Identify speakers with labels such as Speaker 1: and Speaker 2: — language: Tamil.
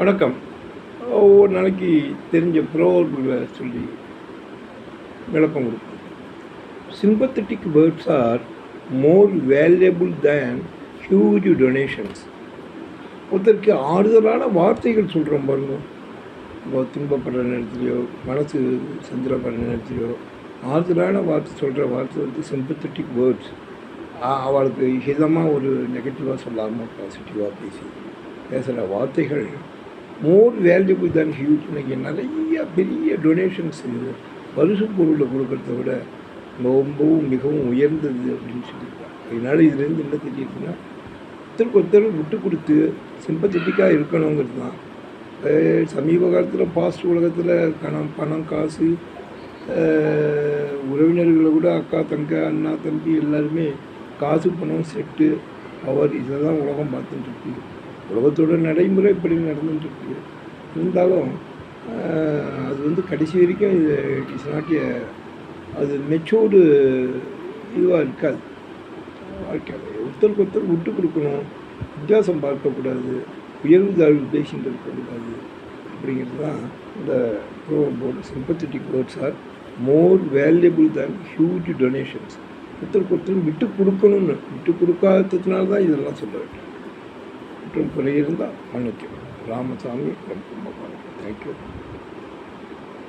Speaker 1: வணக்கம். ஒவ்வொரு நாளைக்கு தெரிஞ்ச ப்ரோவர்களை சொல்லி விளக்கம் கொடுக்கும் sympathetic words are more valuable than huge donations. ஒருத்தருக்கு ஆறுதலான வார்த்தைகள் சொல்கிறோம் பாருங்க. இப்போ துன்பப்படுற நேரத்துலையோ மனசு சந்திரப்படுற நேரத்துலையோ ஆறுதலான வார்த்தை சொல்கிற வார்த்தை வந்து சிம்பத்தட்டிக் பேர்ட்ஸ் அவளுக்கு ஹிதமாக ஒரு நெகட்டிவாக சொல்லாமல் பாசிட்டிவாக பேசி பேசுகிற வார்த்தைகள் மோர் வேல்யூபிள் தான் ஹியூஜ் இன்றைக்கி நிறைய பெரிய டொனேஷன்ஸ் பரிசு பொருளை கொடுக்கறத விட ரொம்பவும் மிகவும் உயர்ந்தது அப்படின்னு சொல்லியிருக்காங்க. அதனால் இதுலேருந்து என்ன தெரியுதுன்னா ஒருத்தருக்கு ஒருத்தர் விட்டு கொடுத்து சிம்பத்தட்டிக்காக இருக்கணுங்கிறது தான். சமீப காலத்தில் பாஸ்ட் உலகத்தில் கணம் பணம் காசு உறவினர்களை கூட அக்கா தங்க அண்ணா தம்பி எல்லாருமே காசு பணம் செட்டு பவர் இதை தான் உலகம் பார்த்துட்டு இருக்கு. உலகத்தோட நடைமுறை இப்படி நடந்துட்டுருக்கு. இருந்தாலும் அது வந்து கடைசி வரைக்கும் இது இட்ஸ் நாட் ஏ அது மெச்சோர்டு இதுவாக இருக்காது. வாழ்க்கையில் ஒருத்தருக்கு ஒருத்தர் விட்டு கொடுக்கணும். வித்தியாசம் பார்க்கக்கூடாது. உயர்வு தாழ்வு பேசிட்டு இருக்கக்கூடாது அப்படிங்கிறது தான் இந்த board sympathetic words are more valuable than huge donations ஒருத்தருக்கு ஒருத்தர் விட்டு கொடுக்கணும்னு. விட்டு கொடுக்காததுனால தான் இதெல்லாம் சொல்ல வேண்டும். மற்றும் குறை இருந்தால் மன்னிக்கும் ராமசாமி ரொம்ப கும்பகோணம் தேங்க்யூ